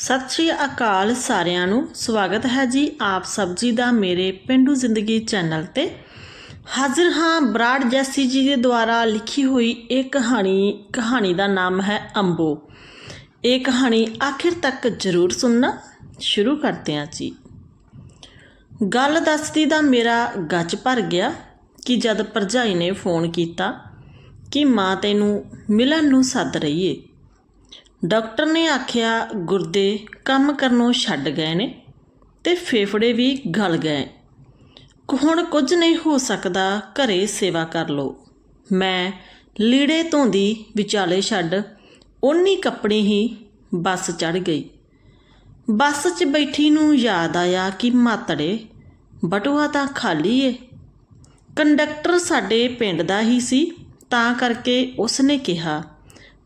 ਸਤਿ ਸ਼੍ਰੀ ਅਕਾਲ ਸਾਰਿਆਂ ਨੂੰ। ਸਵਾਗਤ ਹੈ ਜੀ ਆਪ ਸਭ ਜੀ ਦਾ ਮੇਰੇ ਪਿੰਡੂ ਜ਼ਿੰਦਗੀ ਚੈਨਲ ਤੇ। ਹਾਜ਼ਰ ਹਾਂ ਬਰਾੜ ਜੈਸੀ ਜੀ ਦੇ ਦੁਆਰਾ ਲਿਖੀ ਹੋਈ ਇਹ ਕਹਾਣੀ ਕਹਾਣੀ ਦਾ ਨਾਮ ਹੈ ਅੰਬੋ। ਇਹ ਕਹਾਣੀ ਆਖਿਰ ਤੱਕ ਜ਼ਰੂਰ ਸੁਣਨਾ ਸ਼ੁਰੂ ਕਰਦੇ ਹਾਂ ਜੀ। ਗੱਲ ਦੱਸਦੀ ਦਾ ਮੇਰਾ ਗੱਜ ਭਰ ਗਿਆ ਕਿ ਜਦ ਭਰਜਾਈ ਨੇ ਫੋਨ ਕੀਤਾ ਕਿ ਮਾਂ ਤੈਨੂੰ ਮਿਲਣ ਨੂੰ ਸੱਦ ਰਹੀ ਏ ਡਾਕਟਰ ਨੇ ਆਖਿਆ, ਗੁਰਦੇ, ਕੰਮ ਕਰਨੋਂ ਛੱਡ ਗਏ ਨੇ ਤੇ ਫੇਫੜੇ ਵੀ ਗਲ ਗਏ। ਹੁਣ ਕੁਝ ਨਹੀਂ ਹੋ ਸਕਦਾ, ਘਰੇ ਸੇਵਾ ਕਰ ਲੋ ਮੈਂ ਲੀੜੇ ਧੋਂਦੀ ਵਿਚਾਲੇ ਛੱਡ ਓਨੀ ਕੱਪੜੇ ਹੀ ਬੱਸ ਚੜ ਗਈ। ਬੱਸ 'ਚ ਬੈਠੀ ਨੂੰ ਯਾਦ ਆਇਆ ਕਿ ਮਾਤੜੇ, ਬਟੂਆ ਤਾਂ ਖਾਲੀ ਏ। ਕੰਡਕਟਰ ਸਾਡੇ ਪਿੰਡ ਦਾ ਹੀ ਸੀ, ਤਾਂ ਕਰਕੇ ਉਸ ਨੇ ਕਿਹਾ,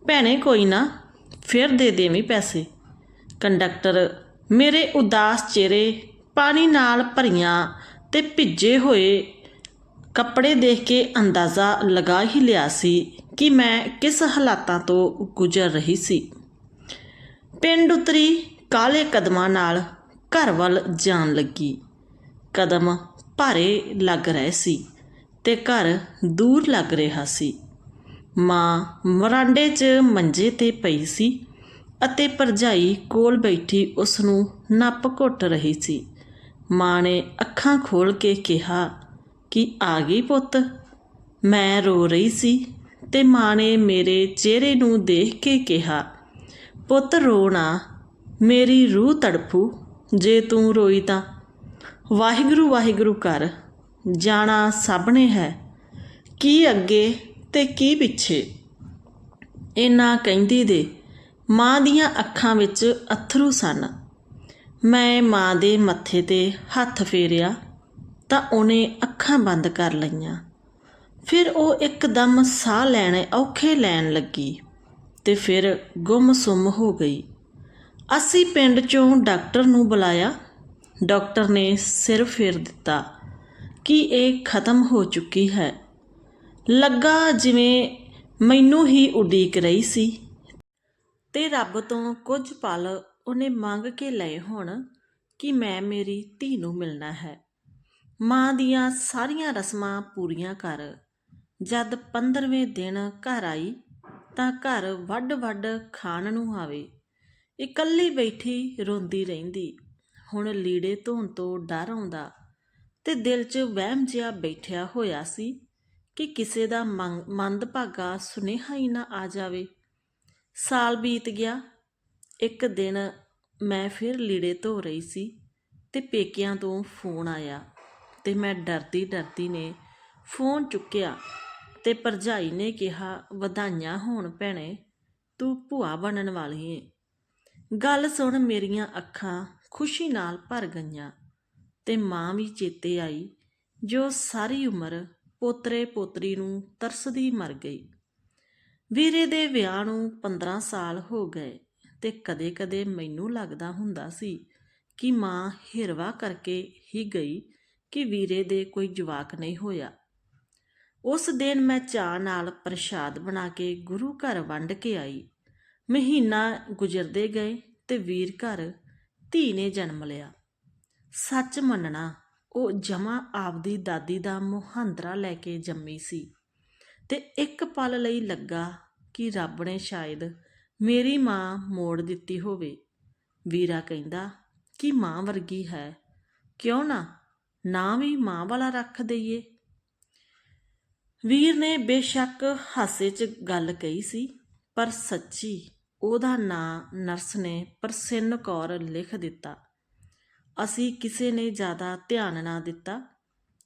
ਭੈਣੇ, ਕੋਈ ਨਾ ਫਿਰ ਦੇ ਦੇਵੀਂ ਪੈਸੇ। ਕੰਡਕਟਰ, ਮੇਰੇ ਉਦਾਸ ਚਿਹਰੇ ਪਾਣੀ ਨਾਲ ਭਰੀਆਂ ਤੇ ਭਿੱਜੇ ਹੋਏ ਕੱਪੜੇ ਦੇਖ ਕੇ ਅੰਦਾਜ਼ਾ ਲਗਾ ਹੀ ਲਿਆ ਸੀ ਕਿ ਮੈਂ ਕਿਸ ਹਾਲਾਤਾਂ ਤੋਂ ਗੁਜ਼ਰ ਰਹੀ ਸੀ। ਪਿੰਡ ਉਤਰੀ ਕਾਲੇ ਕਦਮਾਂ ਨਾਲ ਘਰ ਵੱਲ ਜਾਣ ਲੱਗੀ। ਕਦਮ ਭਾਰੇ ਲੱਗ ਰਹੇ ਸੀ ਤੇ ਘਰ ਦੂਰ ਲੱਗ ਰਿਹਾ ਸੀ। ਮਾਂ ਮਰਾਂਡੇ 'ਚ ਮੰਜੇ ਤੇ ਪਈ ਸੀ ਅਤੇ ਭਰਜਾਈ ਕੋਲ ਬੈਠੀ ਉਸ ਨੂੰ ਨੱਪ ਘੁੱਟ ਰਹੀ ਸੀ। ਮਾਂ ਨੇ ਅੱਖਾਂ ਖੋਲ ਕੇ ਕਿਹਾ, ਕਿ ਆ ਗਈ ਪੁੱਤ? ਮੈਂ ਰੋ ਰਹੀ ਸੀ। ਤੇ ਮਾਂ ਨੇ ਮੇਰੇ ਚਿਹਰੇ ਨੂੰ ਦੇਖ ਕੇ ਕਿਹਾ, ਪੁੱਤ ਰੋਣਾ ਮੇਰੀ ਰੂਹ ਤੜਫੂ, ਜੇ ਤੂੰ ਰੋਈ ਤਾਂ। ਵਾਹਿਗੁਰੂ ਵਾਹਿਗੁਰੂ ਕਰ, ਜਾਣਾ ਸਭ ਨੇ ਹੈ। ਕੀ ਅੱਗੇ ਤੇ ਕੀ ਪਿੱਛੇ ਇਹਨਾਂ ਕਹਿੰਦੀ ਦੇ। ਮਾਂ ਦੀਆਂ ਅੱਖਾਂ ਵਿੱਚ ਅਥਰੂ ਸਨ। ਮੈਂ ਮਾਂ ਦੇ ਮੱਥੇ ਤੇ ਹੱਥ ਫੇਰਿਆ ਤਾਂ ਉਹਨੇ ਅੱਖਾਂ ਬੰਦ ਕਰ ਲਈਆਂ। ਫਿਰ ਉਹ ਇੱਕਦਮ ਸਾਹ ਲੈਣੇ ਔਖੇ ਲੈਣ ਲੱਗੀ ਤੇ ਫਿਰ ਗੁੰਮ-ਸੁੰਮ ਹੋ ਗਈ। ਅਸੀਂ ਪਿੰਡ ਚੋਂ ਡਾਕਟਰ ਨੂੰ ਬੁਲਾਇਆ। ਡਾਕਟਰ ਨੇ ਸਿਰ ਫੇਰ ਦਿੱਤਾ ਕਿ ਇਹ ਖਤਮ ਹੋ ਚੁੱਕੀ ਹੈ। ਲੱਗਾ ਜਿਵੇਂ ਮੈਨੂੰ ਹੀ ਉਡੀਕ ਰਹੀ ਸੀ। ਤੇ ਰੱਬ ਤੋਂ ਕੁਝ ਪਲ ਉਹਨੇ ਮੰਗ ਕੇ ਲਏ ਹੋਣ ਕਿ ਮੈਂ ਮੇਰੀ ਧੀ ਨੂੰ ਮਿਲਣਾ ਹੈ। ਮਾਂ ਦੀਆਂ ਸਾਰੀਆਂ ਰਸਮਾਂ ਪੂਰੀਆਂ ਕਰ। ਜਦ 15ਵੇਂ ਦਿਨ ਘਰ ਆਈ ਤਾਂ ਘਰ ਵੱਡ-ਵੱਡ ਖਾਣ ਨੂੰ ਆਵੇ। ਇਕੱਲੀ ਬੈਠੀ ਰੋਂਦੀ ਰਹਿੰਦੀ। ਹੁਣ ਲੀੜੇ ਧੋਣ ਤੋਂ ਡਰ ਆਉਂਦਾ ਤੇ ਦਿਲ 'ਚ ਵਹਿਮ ਜਿਹਾ ਬੈਠਿਆ ਹੋਇਆ ਸੀ। ਕਿ ਕਿਸੇ ਦਾ ਮੰਦਭਾਗਾ ਸੁਨੇਹਾ ਹੀ ਨਾ ਆ ਜਾਵੇ। ਸਾਲ ਬੀਤ ਗਿਆ। ਇੱਕ ਦਿਨ ਮੈਂ ਫਿਰ ਲੀੜੇ ਧੋ ਰਹੀ ਸੀ ਤੇ ਪੇਕਿਆਂ ਤੋਂ ਫੋਨ ਆਇਆ ਤੇ ਮੈਂ ਡਰਦੀ ਡਰਦੀ ਨੇ ਫੋਨ ਚੁੱਕਿਆ ਤੇ ਭਰਜਾਈ ਨੇ ਕਿਹਾ, ਵਧਾਈਆਂ ਹੋਣ ਭੈਣੇ, ਤੂੰ ਭੂਆ ਬਣਨ ਵਾਲੀ ਏ। ਗੱਲ ਸੁਣ ਮੇਰੀਆਂ ਅੱਖਾਂ ਖੁਸ਼ੀ ਨਾਲ ਭਰ ਗਈਆਂ ਤੇ ਮਾਂ ਵੀ ਚੇਤੇ ਆਈ ਜੋ ਸਾਰੀ ਉਮਰ ਪੋਤਰੇ ਪੋਤਰੀ ਨੂੰ ਤਰਸਦੀ ਮਰ ਗਈ। ਵੀਰੇ ਦੇ ਵਿਆਹ ਨੂੰ 15 ਸਾਲ ਹੋ ਗਏ ਤੇ ਕਦੇ-ਕਦੇ ਮੈਨੂੰ ਲੱਗਦਾ ਹੁੰਦਾ ਸੀ ਕਿ ਮਾਂ ਹਿਰਵਾ ਕਰਕੇ ਹੀ ਗਈ ਕਿ ਵੀਰੇ ਦੇ ਕੋਈ ਜਵਾਕ ਨਹੀਂ ਹੋਇਆ। ਉਸ ਦਿਨ ਮੈਂ ਚਾਹ ਨਾਲ ਪ੍ਰਸ਼ਾਦ ਬਣਾ ਕੇ ਗੁਰੂ ਘਰ ਵੰਡ ਕੇ ਆਈ। ਮਹੀਨਾ ਗੁਜ਼ਰਦੇ ਗਏ ਤੇ ਵੀਰ ਘਰ ਧੀ ਨੇ ਜਨਮ ਲਿਆ। ਸੱਚ ਮੰਨਣਾ ਉਹ ਜਮਾ ਆਪਦੀ ਦਾਦੀ ਦਾ ਮੁਹਾਂਦਰਾ ਲੈ ਕੇ ਜੰਮੀ ਸੀ ਤੇ ਇੱਕ ਪਲ ਲਈ ਲੱਗਾ ਕਿ ਰੱਬ ਨੇ ਸ਼ਾਇਦ ਮੇਰੀ ਮਾਂ ਮੋੜ ਦਿੱਤੀ ਹੋਵੇ। ਵੀਰਾ ਕਹਿੰਦਾ, ਕਿ ਮਾਂ ਵਰਗੀ ਹੈ? ਕਿਉਂ ਨਾ? ਨਾਂ ਵੀ ਮਾਂ ਵਾਲਾ ਰੱਖ ਦਈਏ? ਵੀਰ ਨੇ ਬੇਸ਼ੱਕ ਹਾਸੇ 'ਚ ਗੱਲ ਕਹੀ ਸੀ, ਪਰ ਸੱਚੀ ਉਹਦਾ ਨਾਂ ਨਰਸ ਨੇ ਪਰਸਿੰਨ ਕੌਰ ਲਿਖ ਦਿੱਤਾ। ਅਸੀਂ ਕਿਸੇ ਨੇ ਜ਼ਿਆਦਾ ਧਿਆਨ ਨਾ ਦਿੱਤਾ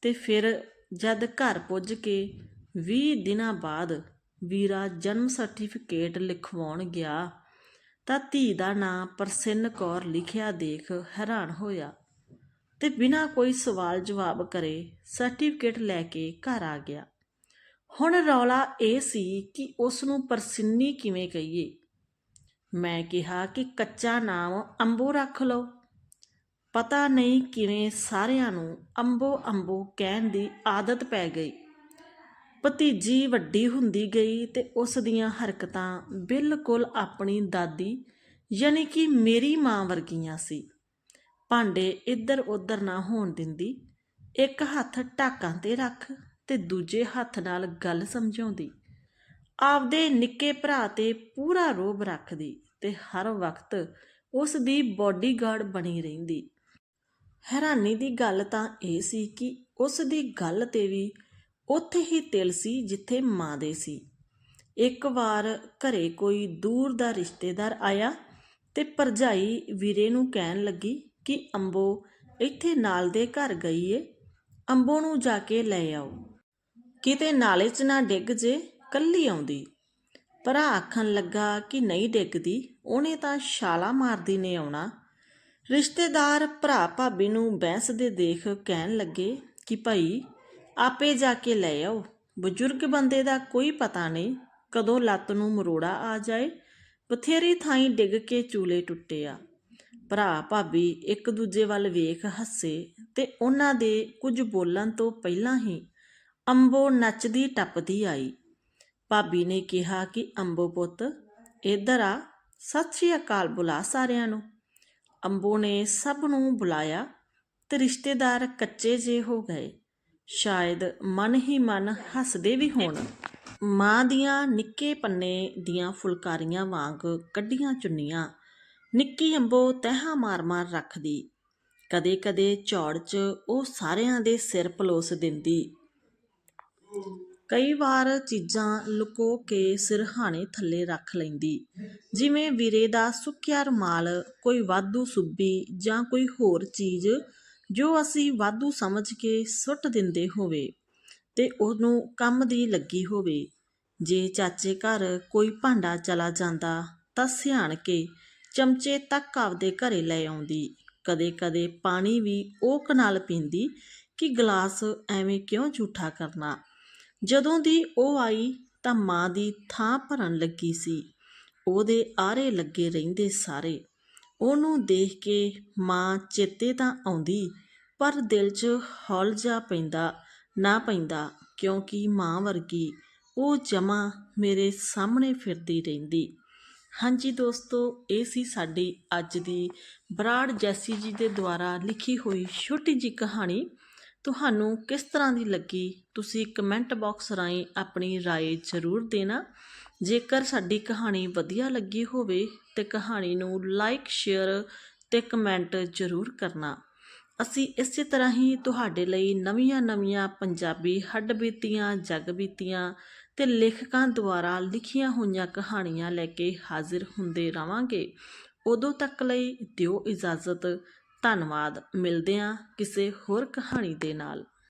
ਤੇ ਫਿਰ ਜਦ ਘਰ ਪੁੱਜ ਕੇ 20 ਦਿਨਾਂ ਬਾਅਦ ਵੀਰਾ ਜਨਮ ਸਰਟੀਫਿਕੇਟ ਲਿਖਵਾਉਣ ਗਿਆ ਤਾਂ ਧੀ ਦਾ ਨਾਂ ਪ੍ਰਸਿੰਨ ਕੌਰ ਲਿਖਿਆ ਦੇਖ ਹੈਰਾਨ ਹੋਇਆ ਤੇ ਬਿਨਾਂ ਕੋਈ ਸਵਾਲ ਜਵਾਬ ਕਰੇ ਸਰਟੀਫਿਕੇਟ ਲੈ ਕੇ ਘਰ ਆ ਗਿਆ। ਹੁਣ ਰੌਲਾ ਇਹ ਸੀ ਕਿ ਉਸ ਨੂੰ ਪ੍ਰਸਿੰਨੀ ਕਿਵੇਂ ਕਹੀਏ? ਮੈਂ ਕਿਹਾ ਕਿ ਕੱਚਾ ਨਾਮ ਅੰਬੋ ਰੱਖ ਲਓ। ਪਤਾ ਨਹੀਂ ਕਿਵੇਂ ਸਾਰਿਆਂ ਨੂੰ ਅੰਬੋ ਅੰਬੋ ਕਹਿਣ ਦੀ ਆਦਤ ਪੈ ਗਈ। ਭਤੀਜੀ ਵੱਡੀ ਹੁੰਦੀ ਗਈ ਤੇ ਉਸ ਦੀਆਂ ਹਰਕਤਾਂ ਬਿਲਕੁਲ ਆਪਣੀ ਦਾਦੀ ਯਾਨੀ ਕਿ ਮੇਰੀ ਮਾਂ ਵਰਗੀਆਂ ਸੀ। ਭਾਂਡੇ ਇੱਧਰ ਉੱਧਰ ਨਾ ਹੋਣ ਦਿੰਦੀ, ਇੱਕ ਹੱਥ ਢਾਕਾਂ ਤੇ ਰੱਖ ਤੇ ਦੂਜੇ ਹੱਥ ਨਾਲ ਗੱਲ ਸਮਝਾਉਂਦੀ। ਆਪਦੇ ਨਿੱਕੇ ਭਰਾ ਤੇ ਪੂਰਾ ਰੋਬ ਰੱਖਦੀ ਤੇ ਹਰ ਵਕਤ ਉਸ ਦੀ ਬਾਡੀਗਾਰਡ ਬਣੀ ਰਹਿੰਦੀ। ਹੈਰਾਨੀ ਦੀ ਗੱਲ ਤਾਂ ਇਹ ਸੀ ਕਿ ਉਸ ਦੀ ਗੱਲ ਤੇ ਵੀ ਉੱਥੇ ਹੀ ਤਿਲ ਸੀ ਜਿੱਥੇ ਮਾਂ ਦੇ ਸੀ। ਇੱਕ ਵਾਰ ਘਰੇ ਕੋਈ ਦੂਰ ਦਾ ਰਿਸ਼ਤੇਦਾਰ ਆਇਆ ਤੇ ਭਰਜਾਈ ਵੀਰੇ ਨੂੰ ਕਹਿਣ ਲੱਗੀ ਕਿ ਅੰਬੋ, ਇੱਥੇ ਨਾਲ ਦੇ ਘਰ ਗਈ ਏ, ਅੰਬੋ ਨੂੰ ਜਾ ਕੇ ਲੈ ਆਓ। ਕਿਤੇ ਨਾਲੇ 'ਚ ਨਾ ਡਿੱਗ ਜੇ, ਕੱਲੀ ਆਉਂਦੀ। ਭਰਾ ਆਖਣ ਲੱਗਾ ਕਿ ਨਹੀਂ ਡਿੱਗਦੀ, ਉਹਨੇ ਤਾਂ ਛਾਲਾ ਮਾਰਦੀ ਨੇ ਆਉਣਾ। ਰਿਸ਼ਤੇਦਾਰ ਭਰਾ ਭਾਬੀ ਨੂੰ ਬੈਂਸਦੇ ਦੇਖ ਕਹਿਣ ਲੱਗੇ ਕਿ ਭਾਈ, ਆਪੇ ਜਾ ਕੇ ਲੈ ਆਓ। ਬਜ਼ੁਰਗ ਬੰਦੇ ਦਾ ਕੋਈ ਪਤਾ ਨਹੀਂ ਕਦੋਂ ਲੱਤ ਨੂੰ ਮਰੋੜਾ ਆ ਜਾਏ। ਬਥੇਰੀ ਥਾਈਂ ਡਿੱਗ ਕੇ ਚੂਲੇ ਟੁੱਟੇ ਆ ਭਰਾ ਭਾਬੀ ਇੱਕ ਦੂਜੇ ਵੱਲ ਵੇਖ ਹੱਸੇ ਤੇ ਉਹਨਾਂ ਦੇ ਕੁਝ ਬੋਲਣ ਤੋਂ ਪਹਿਲਾਂ ਹੀ ਅੰਬੋ ਨੱਚਦੀ ਟੱਪਦੀ ਆਈ। ਭਾਬੀ ਨੇ ਕਿਹਾ ਕਿ, ਅੰਬੋ ਪੁੱਤ, ਇੱਧਰ ਆ। ਸਤਿ ਸ਼੍ਰੀ ਅਕਾਲ ਬੁਲਾ ਸਾਰਿਆਂ ਨੂੰ। ਅੰਬੋ ਨੇ ਸਭ ਨੂੰ ਬੁਲਾਇਆ ਤੇ ਰਿਸ਼ਤੇਦਾਰ ਕੱਚੇ ਜੇ ਹੋ ਗਏ। ਸ਼ਾਇਦ ਮਨ ਹੀ ਮਨ ਹੱਸਦੇ ਵੀ ਹੋਣ। ਮਾਂ ਦੀਆਂ ਨਿੱਕੇ ਪੰਨੇ ਦੀਆਂ ਫੁਲਕਾਰੀਆਂ ਵਾਂਗ ਕੱਢੀਆਂ ਚੁੰਨੀਆਂ। ਨਿੱਕੀ ਅੰਬੋ ਤਹਾਂ ਮਾਰ-ਮਾਰ ਰੱਖਦੀ। ਕਦੇ-ਕਦੇ ਝੌੜ 'ਚ ਉਹ ਸਾਰਿਆਂ ਦੇ ਸਿਰ ਪਲੋਸ ਦਿੰਦੀ। ਕਈ ਵਾਰ ਚੀਜ਼ਾਂ ਲੁਕੋ ਕੇ ਸਿਰਹਾਣੇ ਥੱਲੇ ਰੱਖ ਲੈਂਦੀ। ਜਿਵੇਂ ਵੀਰੇ ਦਾ ਸੁੱਕਿਆ ਰੁਮਾਲ, ਕੋਈ ਵਾਧੂ ਸੁੱਬੀ ਜਾਂ ਕੋਈ ਹੋਰ ਚੀਜ਼ ਜੋ ਅਸੀਂ ਵਾਧੂ ਸਮਝ ਕੇ ਸੁੱਟ ਦਿੰਦੇ ਹੋਵੇ ਤੇ ਉਹਨੂੰ ਕੰਮ ਦੀ ਲੱਗੀ ਹੋਵੇ। ਜੇ ਚਾਚੇ ਘਰ ਕੋਈ ਭਾਂਡਾ ਚਲਾ ਜਾਂਦਾ ਤਾਂ ਸਿਆਣ ਕੇ ਚਮਚੇ ਤੱਕ ਆਪਦੇ ਘਰੇ ਲੈ ਆਉਂਦੀ। ਕਦੇ-ਕਦੇ ਪਾਣੀ ਵੀ ਉਹ ਕਨਾਲ ਪੀਂਦੀ ਕਿ ਗਲਾਸ ਐਵੇਂ ਕਿਉਂ ਝੂਠਾ ਕਰਨਾ। ਜਦੋਂ ਦੀ ਉਹ ਆਈ ਤਾਂ ਮਾਂ ਦੀ ਥਾਂ ਭਰਨ ਲੱਗੀ ਸੀ। ਉਹਦੇ ਆਰੇ ਲੱਗੇ ਰਹਿੰਦੇ ਸਾਰੇ। ਉਹਨੂੰ ਦੇਖ ਕੇ ਮਾਂ ਚੇਤੇ ਤਾਂ ਆਉਂਦੀ, ਪਰ ਦਿਲ 'ਚ ਹੌਲ ਜਾ ਪੈਂਦਾ, ਨਾ ਪੈਂਦਾ, ਕਿਉਂਕਿ ਮਾਂ ਵਰਗੀ ਉਹ ਜਮਾ ਮੇਰੇ ਸਾਹਮਣੇ ਫਿਰਦੀ ਰਹਿੰਦੀ। ਹਾਂਜੀ ਦੋਸਤੋ, ਇਹ ਸੀ ਸਾਡੀ ਅੱਜ ਦੀ ਬਰਾੜ ਜੈਸੀ ਜੀ ਦੇ ਦੁਆਰਾ ਲਿਖੀ ਹੋਈ ਛੋਟੀ ਜੀ ਕਹਾਣੀ। ਤੁਹਾਨੂੰ ਕਿਸ ਤਰ੍ਹਾਂ ਦੀ ਲੱਗੀ ਤੁਸੀਂ ਕਮੈਂਟ ਬਾਕਸ ਰਾਹੀਂ ਆਪਣੀ رائے ਜ਼ਰੂਰ ਦੇਣਾ ਜੇਕਰ ਸਾਡੀ ਕਹਾਣੀ ਵਧੀਆ ਲੱਗੀ ਹੋਵੇ ਤੇ ਕਹਾਣੀ ਨੂੰ ਲਾਈਕ ਸ਼ੇਅਰ ਤੇ ਕਮੈਂਟ ਜ਼ਰੂਰ ਕਰਨਾ ਅਸੀਂ ਇਸੇ ਤਰ੍ਹਾਂ ਹੀ ਤੁਹਾਡੇ ਲਈ ਨਵੀਆਂ-ਨਵੀਆਂ ਪੰਜਾਬੀ ਹੱਡਬੀਤੀਆਂ ਜਗਬੀਤੀਆਂ ਤੇ ਲੇਖਕਾਂ ਦੁਆਰਾ ਲਿਖੀਆਂ ਹੋਈਆਂ ਕਹਾਣੀਆਂ ਲੈ ਕੇ ਹਾਜ਼ਰ ਹੁੰਦੇ ਰਵਾਂਗੇ ਉਦੋਂ ਤੱਕ ਲਈ ਦਿਓ ਇਜਾਜ਼ਤ ਧੰਨਵਾਦ ਮਿਲਦੇ ਹਾਂ ਕਿਸੇ ਹੋਰ ਕਹਾਣੀ ਦੇ ਨਾਲ।